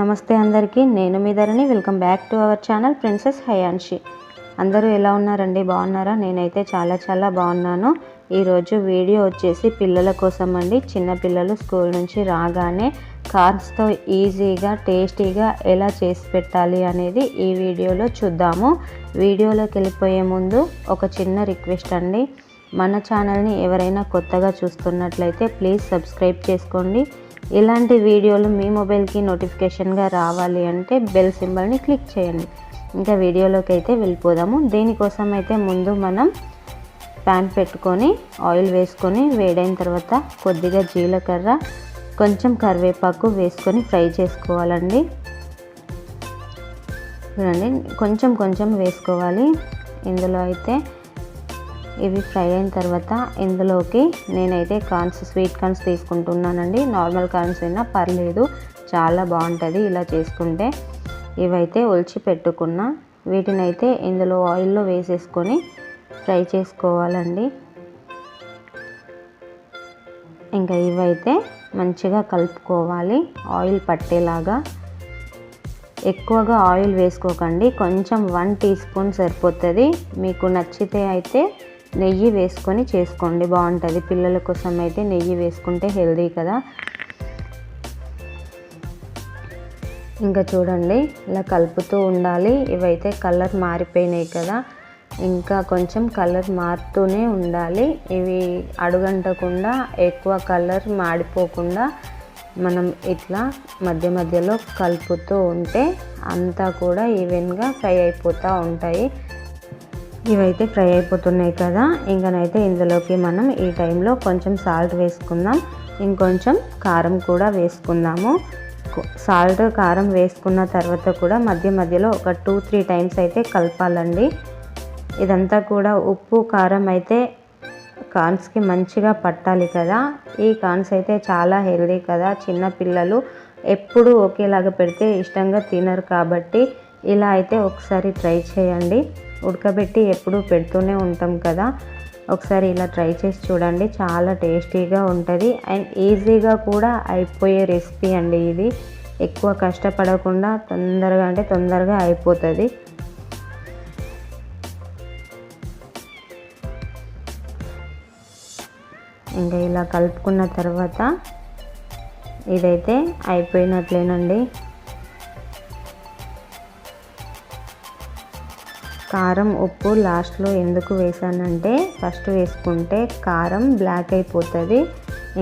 నమస్తే అందరికీ నేను మీ Dharani. Welcome back to our channel princess Hayanshi అందరూ ఎలా ఉన్నారండి? బాగున్నారా? నేనైతే చాలా చాలా బాగున్నాను. ఈరోజు వీడియో వచ్చేసి పిల్లల కోసం అండి చిన్న పిల్లలు స్కూల్ నుంచి రాగానే కార్న్స్తో ఈజీగా టేస్టీగా ఎలా చేసి పెట్టాలి అనేది ఈ వీడియోలో చూద్దాము. వీడియోలోకి వెళ్ళిపోయే ముందు ఒక చిన్న రిక్వెస్ట్ అండి. మన ఛానల్ని ఎవరైనా కొత్తగా చూస్తున్నట్లయితే ప్లీజ్ సబ్స్క్రైబ్ చేసుకోండి. ఇలాంటి వీడియోలు మీ మొబైల్కి నోటిఫికేషన్గా రావాలి అంటే బెల్ సింబల్ని క్లిక్ చేయండి. ఇంకా వీడియోలోకి అయితే వెళ్ళిపోదాము. దీనికోసం అయితే ముందు మనం ప్యాన్ పెట్టుకొని ఆయిల్ వేసుకొని వేడైన తర్వాత కొద్దిగా జీలకర్ర కొంచెం కరివేపాకు వేసుకొని ఫ్రై చేసుకోవాలండి. చూడండి కొంచెం కొంచెం వేసుకోవాలి. ఇందులో అయితే ఇవి ఫ్రై అయిన తర్వాత ఇందులోకి నేనైతే కార్న్స్ స్వీట్ కార్న్స్ తీసుకుంటున్నానండి. నార్మల్ కార్న్స్ అయినా పర్లేదు చాలా బాగుంటుంది ఇలా చేసుకుంటే. ఇవైతే ఒలిచి పెట్టుకున్న వీటిని అయితే ఇందులో ఆయిల్లో వేసేసుకొని ఫ్రై చేసుకోవాలండి. ఇంకా ఇవైతే మంచిగా కలుపుకోవాలి ఆయిల్ పట్టేలాగా. ఎక్కువగా ఆయిల్ వేసుకోకండి కొంచెం వన్ టీ స్పూన్ సరిపోతుంది. మీకు నచ్చితే అయితే నెయ్యి వేసుకొని చేసుకోండి. బాగుంటుంది. పిల్లల కోసం అయితే నెయ్యి వేసుకుంటే హెల్దీ కదా. ఇంకా చూడండి ఇలా కలుపుతూ ఉండాలి. ఇవైతే కలర్ మారిపోయినాయి కదా. ఇంకా కొంచెం కలర్ మారుతూనే ఉండాలి. ఇవి అడుగంటకుండా ఎక్కువ కలర్ మాడిపోకుండా మనం ఇట్లా మధ్య మధ్యలో కలుపుతూ ఉంటే అంతా కూడా ఈవెన్గా ఫ్రై అయిపోతూ ఉంటాయి. ఇవైతే ఫ్రై అయిపోతున్నాయి కదా. ఇంకనైతే ఇందులోకి మనం ఈ టైంలో కొంచెం సాల్ట్ వేసుకుందాం. ఇంకొంచెం కారం కూడా వేసుకుందాము. సాల్ట్ కారం వేసుకున్న తర్వాత కూడా మధ్య మధ్యలో ఒక టూ త్రీ టైమ్స్ అయితే కలపాలండి. ఇదంతా కూడా ఉప్పు కారం అయితే కార్న్స్కి మంచిగా పట్టాలి కదా. ఈ కార్న్స్ అయితే చాలా హెల్దీ కదా. చిన్న పిల్లలు ఎప్పుడు ఒకేలాగా పెడితే ఇష్టంగా తినరు కాబట్టి ఇలా అయితే ఒకసారి ట్రై చేయండి. ఉడకబెట్టి ఎప్పుడు పెడుతూనే ఉంటాం కదా. ఒకసారి ఇలా ట్రై చేసి చూడండి. చాలా టేస్టీగా ఉంటుంది. అండ్ ఈజీగా కూడా అయిపోయే రెసిపీ అండి ఇది. ఎక్కువ కష్టపడకుండా తొందరగా అంటే తొందరగా అయిపోతుంది. ఇంకా ఇలా కలుపుకున్న తర్వాత ఇదైతే అయిపోయినట్లేనండి. కారం ఉప్పు లాస్ట్లో ఎందుకు వేసానంటే ఫస్ట్ వేసుకుంటే కారం బ్లాక్ అయిపోతుంది.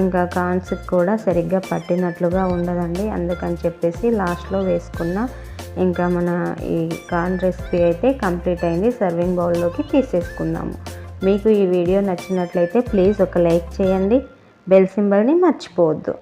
ఇంకా కాన్స్ కూడా సరిగ్గా పట్టినట్లుగా ఉండదండి. అందుకని చెప్పేసి లాస్ట్లో వేసుకున్న ఇంకా మన ఈ కార్న్ రెసిపీ అయితే కంప్లీట్ అయింది. సర్వింగ్ బౌల్లోకి తీసేసుకుందాము. మీకు ఈ వీడియో నచ్చినట్లయితే ప్లీజ్ ఒక లైక్ చేయండి. బెల్ సింబల్ని మర్చిపోవద్దు.